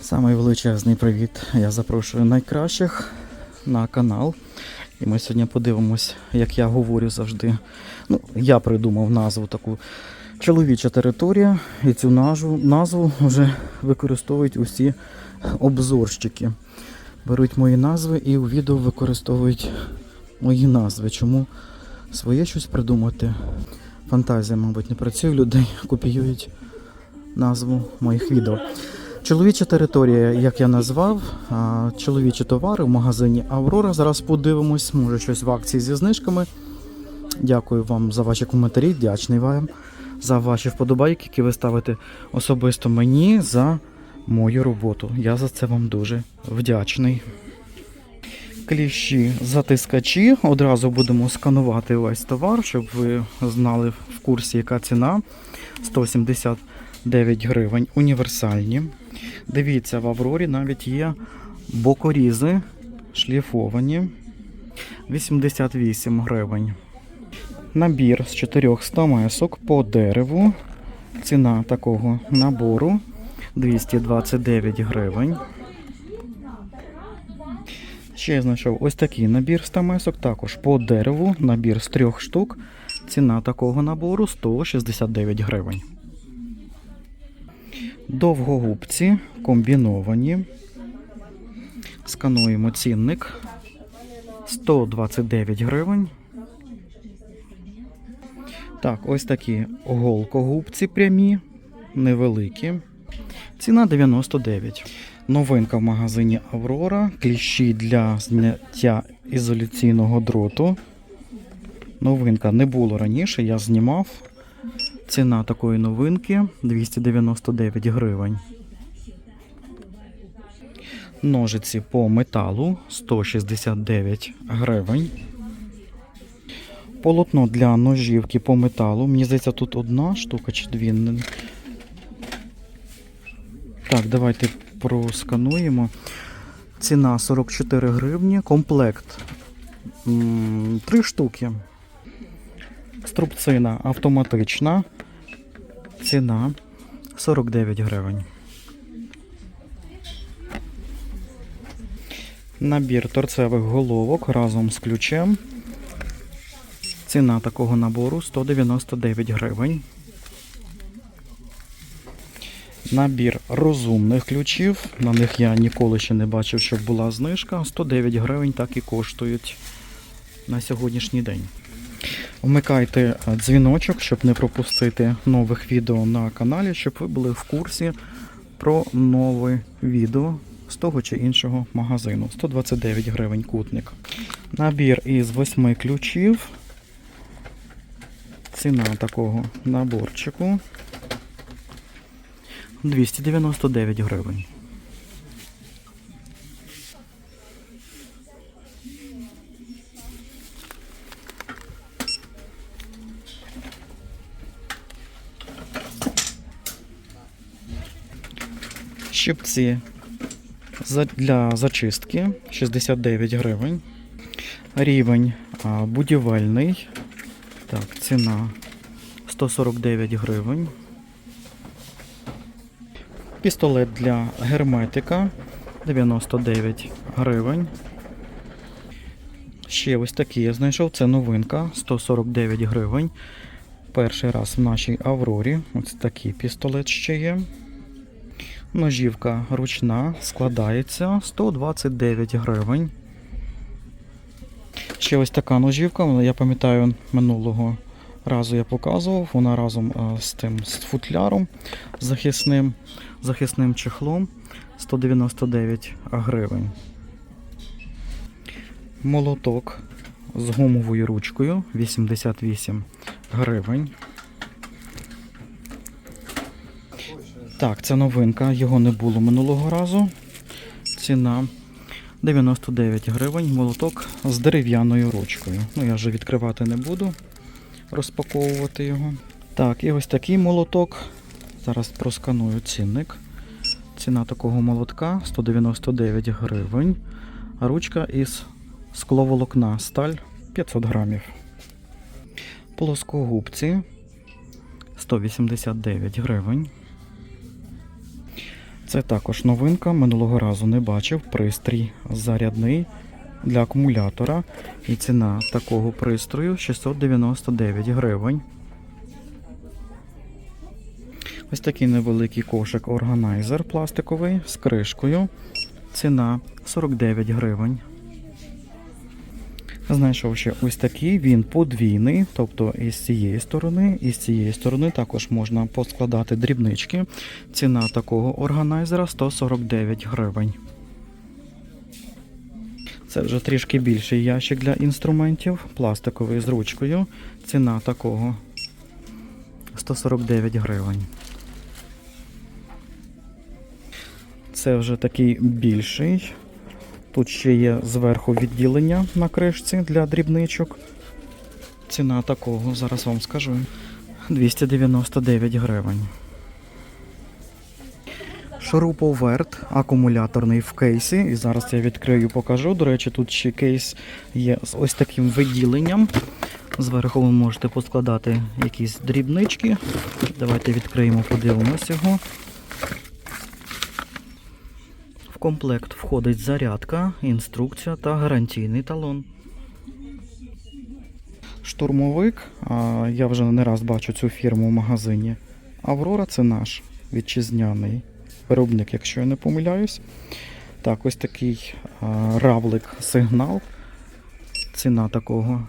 Самий величезний привіт. Я запрошую найкращих на канал. І ми сьогодні подивимось, як я говорю завжди. Ну, я придумав назву таку чоловіча територія, і цю назву, назву вже використовують усі обзорщики. Беруть мої назви і у відео використовують мої назви. Чому своє щось придумати? Фантазія, мабуть, не працює людей, копіюють назву моїх відео. Чоловіча територія, як я назвав, чоловічі товари в магазині Аврора. Зараз подивимось, може щось в акції зі знижками. Дякую вам за ваші коментарі, вдячний вам за ваші вподобайки, які ви ставите особисто мені за мою роботу. Я за це вам дуже вдячний. Кліщі затискачі. Одразу будемо сканувати весь товар, щоб ви знали в курсі, яка ціна. 179 гривень. Універсальні. Дивіться, в Аврорі навіть є бокорізи шліфовані. 88 гривень. Набір з 400 месок по дереву. Ціна такого набору 229 гривень. Ще я знайшов ось такий набір 100 месок, також по дереву, набір з трьох штук. Ціна такого набору 169 гривень. Довгогубці комбіновані. Скануємо цінник 129 гривень. Так, ось такі голкогубці прямі, невеликі. Ціна 99. Новинка в магазині Аврора. Кліщі для зняття ізоляційного дроту. Новинка не було раніше, я знімав. Ціна такої новинки 299 гривень. Ножиці по металу 169 гривень. Полотно для ножівки по металу. Мені здається, тут одна штука чи дві. Так, давайте проскануємо. Ціна 44 гривні. Комплект. м, Три штуки. Струбцина автоматична. Ціна 49 гривень. Набір торцевих головок разом з ключем. Ціна такого набору 199 гривень. Набір розумних ключів. На них я ніколи ще не бачив, щоб була знижка. 109 гривень так і коштують на сьогоднішній день. Вмикайте е, дзвіночок, щоб не пропустити нових відео на каналі, щоб ви були в курсі про нове відео з того чи іншого магазину. 129 гривень кутник. Набір із 8 ключів. Ціна такого наборчику 299 гривень. Щипці для зачистки 69 гривень. Рівень будівельний. Так, ціна 149 гривень. Пістолет для герметика 99 гривень. Ще ось такий я знайшов. Це новинка 149 гривень. Перший раз в нашій Аврорі. Ось такий пістолет ще є. Ножівка ручна складається 129 гривень. Ще ось така ножівка, я пам'ятаю, минулого разу я показував. Вона разом з тим з футляром захисним, захисним чехлом 199 гривень. Молоток з гумовою ручкою 88 гривень. Так, це новинка, його не було минулого разу. Ціна 99 гривень, молоток з дерев'яною ручкою. Ну, я вже відкривати не буду, розпаковувати його. Так, і ось такий молоток. Зараз просканую цінник. Ціна такого молотка 199 гривень. Ручка із скловолокна сталь 500 грамів. Плоскогубці 189 гривень. Це також новинка. Минулого разу не бачив. Пристрій зарядний для акумулятора. І ціна такого пристрою 699 гривень. Ось такий невеликий кошик органайзер пластиковий з кришкою. Ціна 49 гривень. Знайшов ще ось такий, він подвійний, тобто із цієї сторони, і з цієї сторони також можна поскладати дрібнички. Ціна такого органайзера 149 гривень. Це вже трішки більший ящик для інструментів, пластиковий з ручкою. Ціна такого 149 гривень. Це вже такий більший. Тут ще є зверху відділення на кришці для дрібничок. Ціна такого, зараз вам скажу, 299 гривень. Шуруповерт акумуляторний в кейсі. І зараз я відкрию покажу. До речі, тут ще кейс є з ось таким виділенням. Зверху ви можете поскладати якісь дрібнички. Давайте відкриємо, подивимось його. В комплект входить зарядка, інструкція та гарантійний талон. Штурмовик. Я вже не раз бачу цю фірму в магазині. Аврора це наш вітчизняний виробник, якщо я не помиляюсь. Так, ось такий равлик сигнал. Ціна такого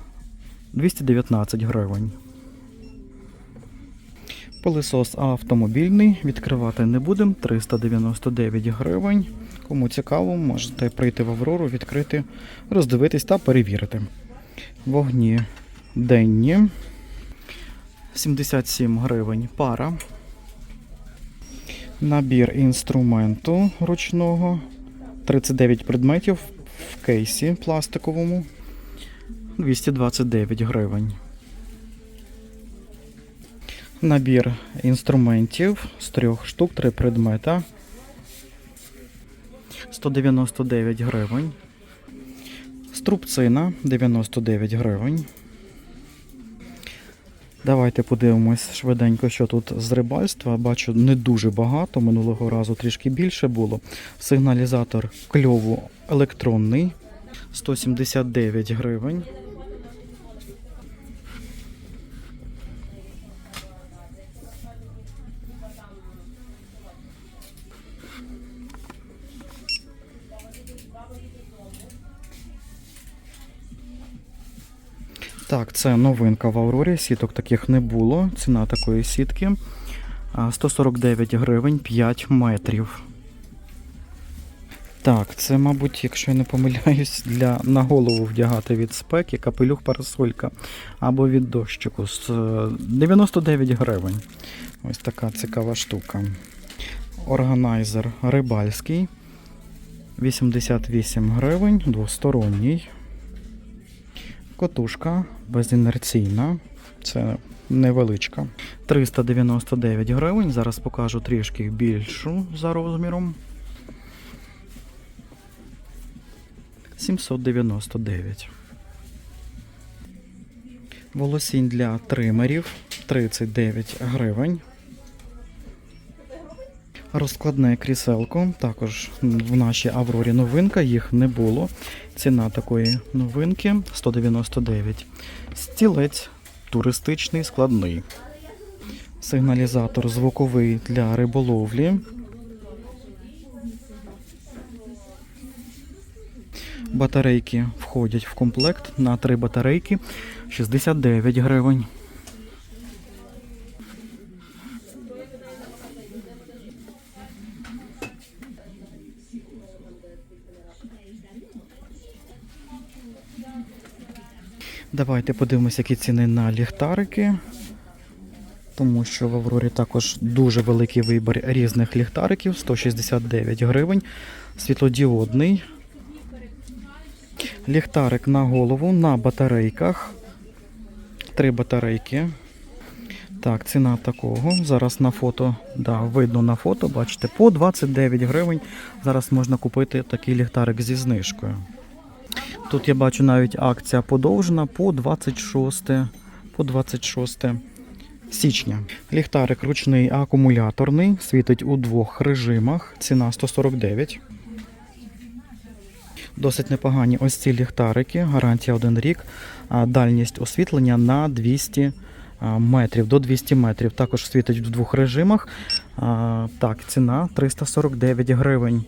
219 гривень. Пилисос автомобільний. Відкривати не будемо. 399 гривень. Кому цікаво, можете прийти в Аврору, відкрити, роздивитись та перевірити. Вогні денні. 77 гривень пара. Набір інструменту ручного. 39 предметів в кейсі пластиковому. 229 гривень. Набір інструментів з трьох штук, три предмета. 199 гривень. Струбцина 99 гривень. Давайте подивимось швиденько, що тут з рибальства. Бачу, не дуже багато. Минулого разу трішки більше було. Сигналізатор кльову електронний 179 гривень. Так, це новинка в Аврорі. Сіток таких не було. Ціна такої сітки 149 гривень 5 метрів. Так, це, мабуть, якщо я не помиляюсь, для на голову вдягати від спеки, капелюх парасолька або від дощику е, 99 гривень. Ось така цікава штука. Органайзер рибальський 88 гривень, двосторонній. Котушка безінерційна, це невеличка. 399 гривень. Зараз покажу трішки більшу за розміром. 799. Волосінь для тримерів 39 гривень. Розкладне кріселко, також в нашій Аврорі новинка, їх не було. Ціна такої новинки 199. Стілець туристичний складний. Сигналізатор звуковий для риболовлі. Батарейки входять в комплект на три батарейки 69 гривень. Давайте подивимося, які ціни на ліхтарики. Тому що в Аврорі також дуже великий вибір різних ліхтариків 169 гривень. Світлодіодний. Ліхтарик на голову на батарейках. Три батарейки. Так, ціна такого. Зараз на фото, да, видно на фото, бачите, по 29 гривень. Зараз можна купити такий ліхтарик зі знижкою. Тут я бачу навіть акція подовжена по 26, по 26 січня. Ліхтарик ручний акумуляторний, світить у двох режимах. Ціна 149. Досить непогані ось ці ліхтарики, гарантія 1 рік, дальність освітлення на 200 метрів, до 200 метрів. Також світить в двох режимах. Так, ціна 349 гривень.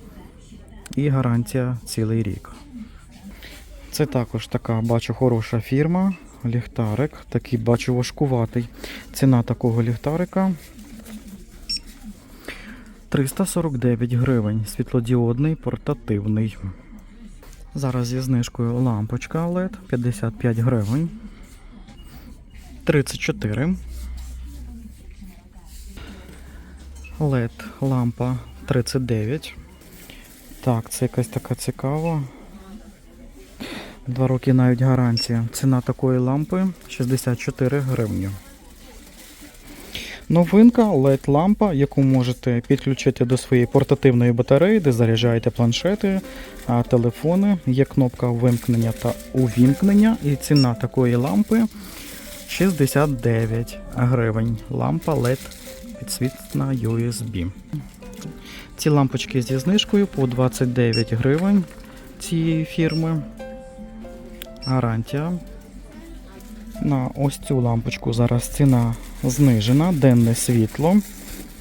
І гарантія цілий рік. Це також така, бачу, хороша фірма. Ліхтарик. Такий бачу важкуватий. Ціна такого ліхтарика 349 гривень. Світлодіодний, портативний. Зараз зі знижкою лампочка LED 55 гривень. 34. LED лампа 39. Так, це якась така цікава. Два роки навіть гарантія. Ціна такої лампи 64 гривні. Новинка LED лампа, яку можете підключити до своєї портативної батареї, де заряджаєте планшети, телефони. Є кнопка вимкнення та увімкнення. І ціна такої лампи 69 гривень. Лампа LED підсвітна USB. Ці лампочки зі знижкою по 29 гривень цієї фірми. Гарантія. На ось цю лампочку зараз ціна знижена. Денне світло.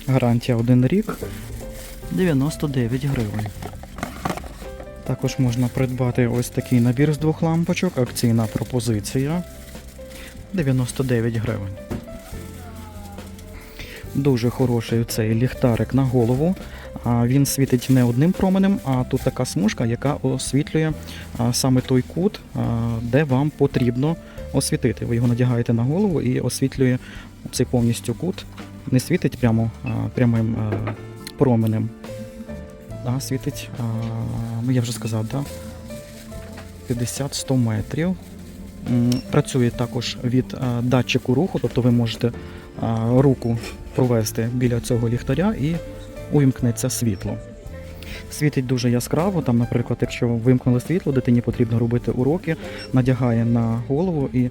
Гарантія 1 рік. 99 гривень. Також можна придбати ось такий набір з двох лампочок. Акційна пропозиція. 99 гривень. Дуже хороший цей ліхтарик на голову. Він світить не одним променем, а тут така смужка, яка освітлює саме той кут, де вам потрібно освітити. Ви його надягаєте на голову і освітлює цей повністю кут. Не світить прямо прямим променем. А світить, ну я вже сказав, да? 50-100 метрів. Працює також від датчику руху, тобто ви можете руку провести біля цього ліхтаря і увімкнеться світло. Світить дуже яскраво. Там, наприклад, якщо вимкнули світло, дитині потрібно робити уроки, надягає на голову і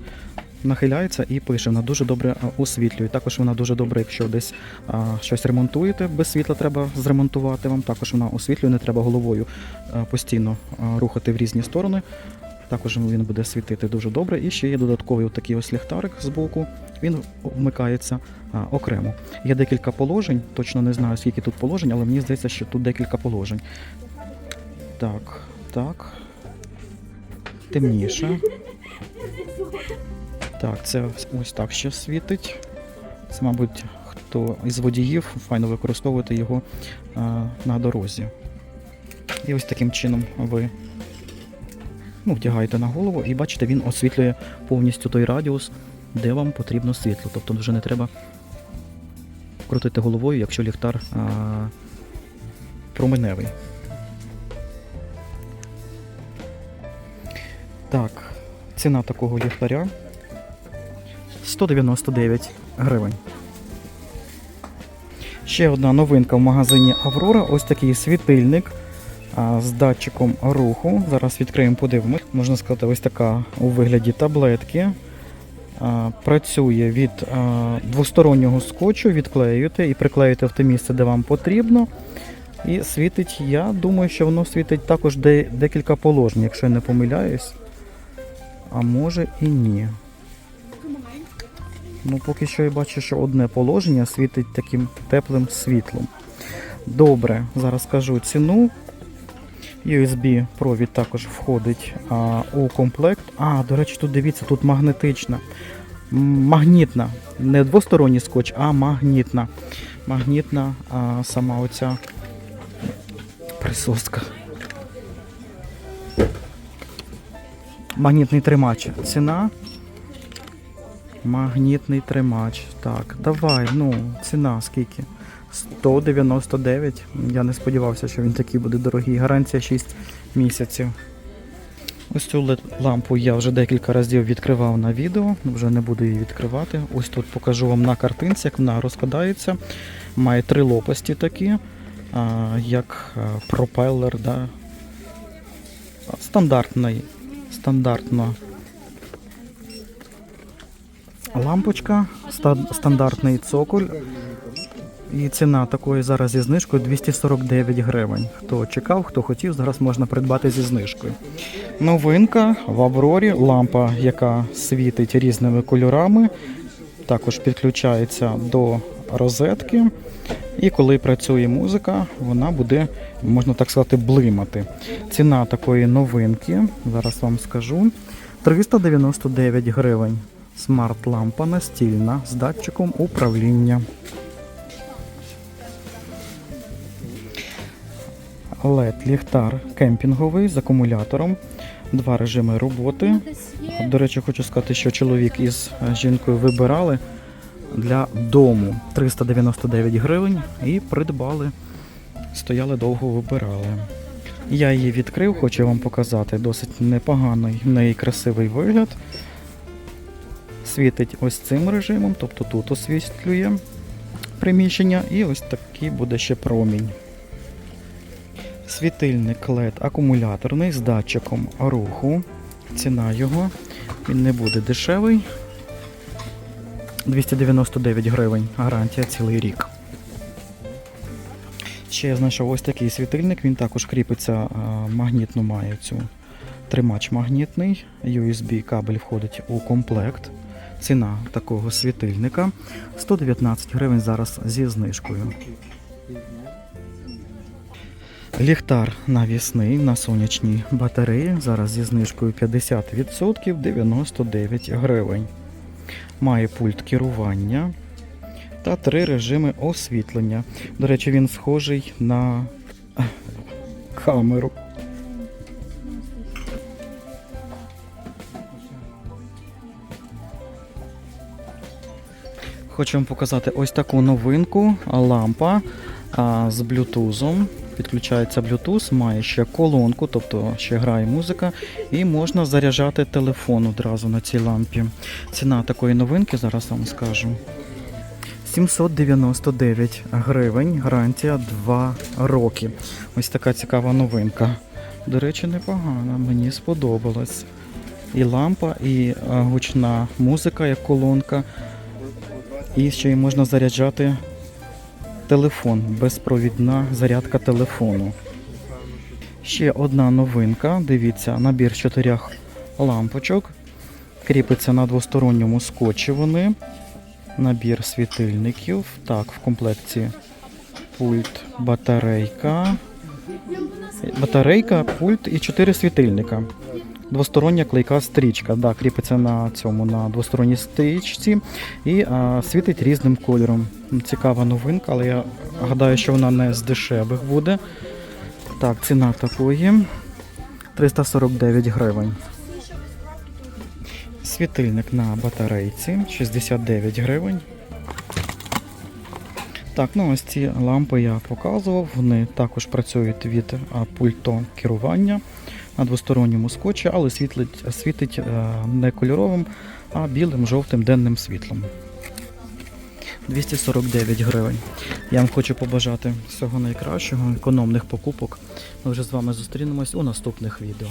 нахиляється і пише. Вона дуже добре освітлює. Також вона дуже добре, якщо десь а, щось ремонтуєте, без світла треба зремонтувати вам. Також вона освітлює, не треба головою а, постійно а, рухати в різні сторони. Також він буде світити дуже добре. І ще є додатковий такий ось ліхтарик з боку. Він вмикається а, окремо. Є декілька положень, точно не знаю, скільки тут положень, але мені здається, що тут декілька положень. Так, так. Темніше. Так, це ось так ще світить. Це, мабуть, хто із водіїв файно використовувати його а, на дорозі. І ось таким чином ви ну, вдягаєте на голову і бачите, він освітлює повністю той радіус, де вам потрібно світло. Тобто вже не треба крутити головою, якщо ліхтар а, променевий. Так, ціна такого ліхтаря 199 гривень. Ще одна новинка в магазині Аврора. Ось такий світильник з датчиком руху. Зараз відкриємо, подивимось. Можна сказати, ось така у вигляді таблетки. Працює від двостороннього скотчу, відклеюєте і приклеюєте в те місце, де вам потрібно. І світить, я думаю, що воно світить також декілька положень, якщо я не помиляюсь. А може і ні. Ну, поки що я бачу, що одне положення світить таким теплим світлом. Добре, зараз скажу ціну. USB провід також входить а, у комплект. А, до речі, тут дивіться, тут магнетична. Магнітна. Не двосторонній скотч, а магнітна. Магнітна а, сама оця присоска. Магнітний тримач. Ціна. Магнітний тримач. Так, давай, ну, ціна скільки? 199. Я не сподівався, що він такий буде дорогий. Гарантія 6 місяців. Ось цю лампу я вже декілька разів відкривав на відео, вже не буду її відкривати. Ось тут покажу вам на картинці, як вона розкладається. Має три лопасті такі, як пропелер. Да? Стандартний, стандартно лампочка, ста- стандартний цоколь. І ціна такої зараз зі знижкою 249 гривень. Хто чекав, хто хотів, зараз можна придбати зі знижкою. Новинка в Аврорі, лампа, яка світить різними кольорами, також підключається до розетки. І коли працює музика, вона буде, можна так сказати, блимати. Ціна такої новинки, зараз вам скажу, 399 гривень. Смарт-лампа настільна з датчиком управління. LED ліхтар кемпінговий з акумулятором, два режими роботи. До речі, хочу сказати, що чоловік із жінкою вибирали для дому 399 гривень і придбали. Стояли довго вибирали. Я її відкрив, хочу вам показати. Досить непоганий, в неї красивий вигляд. Світить ось цим режимом, тобто тут освітлює приміщення, і ось такий буде ще промінь. Світильник LED акумуляторний з датчиком руху. Ціна його. Він не буде дешевий. 299 гривень. Гарантія цілий рік. Ще я знайшов ось такий світильник. Він також кріпиться а, магнітну має цю тримач магнітний. USB кабель входить у комплект. Ціна такого світильника 119 гривень зараз зі знижкою. Ліхтар навісний на сонячній батареї. Зараз зі знижкою 50% 99 гривень. Має пульт керування та три режими освітлення. До речі, він схожий на камеру. Хочу вам показати ось таку новинку. Лампа а, з блютузом. Підключається Bluetooth, має ще колонку, тобто ще грає музика, і можна заряджати телефон одразу на цій лампі. Ціна такої новинки, зараз вам скажу. 799 гривень, гарантія 2 роки. Ось така цікава новинка. До речі, непогана, мені сподобалось. І лампа, і е, гучна музика, як колонка. І ще й можна заряджати телефон, безпровідна зарядка телефону. Ще одна новинка. Дивіться, набір чотирьох лампочок. Кріпиться на двосторонньому скотчі вони. Набір світильників. Так, в комплекті пульт, батарейка. Батарейка, пульт і чотири світильника. Двостороння клейка стрічка. Да, кріпиться на цьому на двосторонній стрічці і а, світить різним кольором. Цікава новинка, але я гадаю, що вона не з дешевих буде. Так, ціна такої 349 гривень. Світильник на батарейці 69 гривень. Так, ну ось ці лампи я показував. Вони також працюють від пульту керування на двосторонньому скотчі, але світлить, світить е, не кольоровим, а білим жовтим денним світлом. 249 гривень. Я вам хочу побажати всього найкращого, економних покупок. Ми вже з вами зустрінемось у наступних відео.